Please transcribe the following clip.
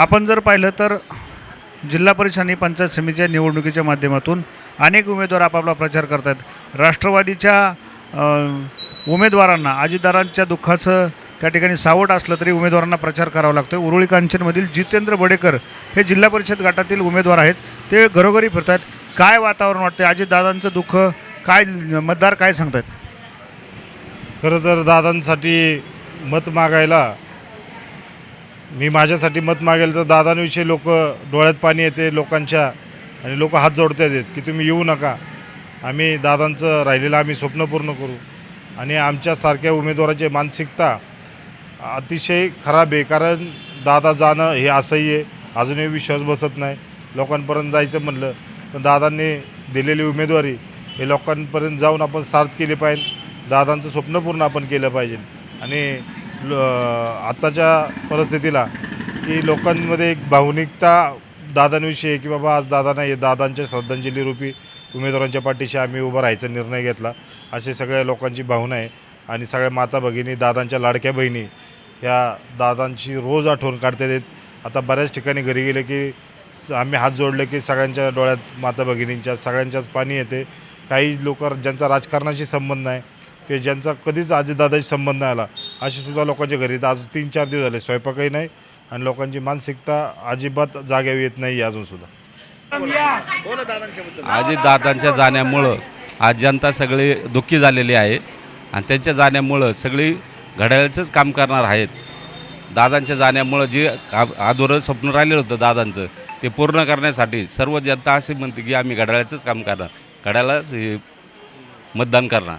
आपण जर पाहिलं तर जिल्हा परिषद आणि पंचायत समितीच्या निवडणुकीच्या माध्यमातून अनेक उमेदवार आपापला प्रचार करत आहेत राष्ट्रवादीच्या उमेदवारांना अजितदारांच्या दुःखाचं त्या ठिकाणी सावट असलं तरी उमेदवारांना प्रचार करावा लागतो उरुळी कांचनमधील जितेंद्र बडेकर हे जिल्हा परिषद गटातील उमेदवार आहेत. ते घरोघरी फिरत आहेत काय वातावरण वाटतं अजितदादांचं दुःख काय मतदार काय सांगतात खरं तर दादांसाठी मत मागायला मी माझ्यासाठी मत मागेल तर दादांविषयी लोक डोळ्यात पाणी येते लोकांच्या आणि लोक हात जोडता आहेत की तुम्ही येऊ नका. आम्ही दादांचं राहिलेलं आम्ही स्वप्न पूर्ण करू. आणि आमच्यासारख्या उमेदवाराची मानसिकता अतिशय खराब आहे कारण दादा जाणं हे असह्य आहे. अजूनही विश्वास बसत नाही. लोकांपर्यंत जायचं म्हणलं पण दादांनी दिलेली उमेदवारी हे लोकांपर्यंत जाऊन आपण सार्थ केली पाहिजे. दादांचं स्वप्न पूर्ण आपण केलं पाहिजे. आणि आत्ताच्या परिस्थितीला की लोकांमध्ये एक भावनिकता दादांविषयी की बाबा आज दादा नाही आहे दादांच्या श्रद्धांजलीरूपी उमेदवारांच्या पाठीशी आम्ही उभा राहायचा निर्णय घेतला. अशी सगळ्या लोकांची भावना आहे आणि सगळ्या माता भगिनी दादांच्या लाडक्या बहिणी ह्या दादांची रोज आठवण काढता येत. आता बऱ्याच ठिकाणी घरी गेले की स- आम्ही हात जोडले की सगळ्यांच्या डोळ्यात माता भगिनींच्या सगळ्यांच्याच पाणी येते. काही लोक ज्यांचा राजकारणाशी संबंध नाही की ज्यांचा कधीच आजीदादाशी संबंध नाही आला अशीसुद्धा लोकांच्या घरी तर आज तीन चार दिवस झाले स्वयंपाकही नाही आणि लोकांची मानसिकता अजिबात जाग्यावर येत नाही अजूनसुद्धा अजित दादांच्या जाण्यामुळं आज जनता सगळी दुःखी झालेली आहे आणि त्यांच्या जाण्यामुळं सगळी घड्याळाचंच काम करणार आहेत. दादांच्या जाण्यामुळं जे अधुरं स्वप्न राहिलेलं होतं दादांचं ते पूर्ण करण्यासाठी सर्व जनता असे म्हणते की आम्ही घड्याळाचंच काम करणार. घड्याळाच हे मतदान करणार.